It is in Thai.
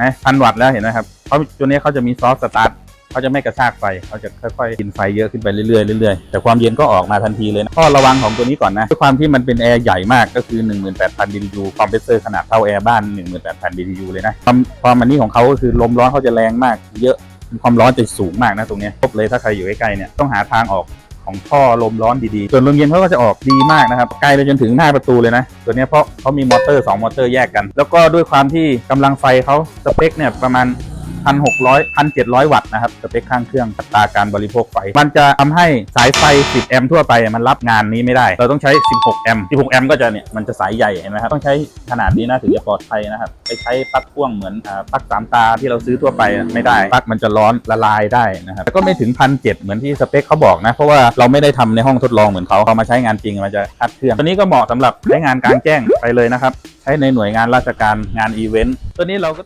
นะพันวัตต์แล้วเห็นไหมครับเขาะตัวนี้เขาจะมีซอฟต์สตาร์ทเขาจะไม่กระชากไฟเขาจะค่อยๆกินไฟเยอะขึ้นไปเรื่อยๆเรื่อยๆแต่ความเย็นก็ออกมาทันทีเลยนะข้อระวังของตัวนี้ก่อนนะด้วยความที่มันเป็นแอร์ใหญ่มากก็คือ 18,000 BTU คอมเพรสเซอร์ขนาดเท่าแอร์บ้าน 18,000 BTU เลยนะความความอันนี้ของเขาก็คือลมร้อนเขาจะแรงมากเยอะความร้อนจะสูงมากนะตรงนี้ยครบเลยถ้าใครอยู่ใกล้ๆเนี่ยต้องหาทางออก ของท่อลมร้อนดีๆ ส่วนลมเย็นเขาก็จะออกดีมากนะครับไกลไปจนถึงหน้าประตูเลยนะ ตัวนี้เพราะเขามีมอเตอร์ 2 มอเตอร์แยกกัน แล้วก็ด้วยความที่กำลังไฟเขาสเปคเนี่ยประมาณ 1,600 1,700 วัตต์นะครับสเปคข้างเครื่องอัตราการบริโภคไฟ มันจะทำให้สายไฟ 10 แอมป์ทั่วไปมันรับงานนี้ไม่ได้ เราต้องใช้ 16 แอมป์ 16 แอมป์ก็จะเนี่ยมันจะสายใหญ่เห็นไหมครับ ต้องใช้ขนาดนี้นะถึงจะปลอดภัยนะครับ ไปใช้ปลั๊กพ่วงเหมือนปลั๊กสามตาที่เราซื้อทั่วไปไม่ได้ ปลั๊กมันจะร้อนละลายได้นะครับแล้วก็ไม่ถึงพันเเหมือนที่สเปคเขาบอกนะ เพราะว่าเราไม่ได้ทำในห้องทดลองเหมือนเขาเขามาใช้งานจริงมันจะคัดเครื่อง ตัวนี้ก็เหมาะสำหรับใช้งานกลางแจ้งไปเลยนะครับ ใช้ในหน่วยงานราชการงานอีเวนต์ ตัวนี้เราก็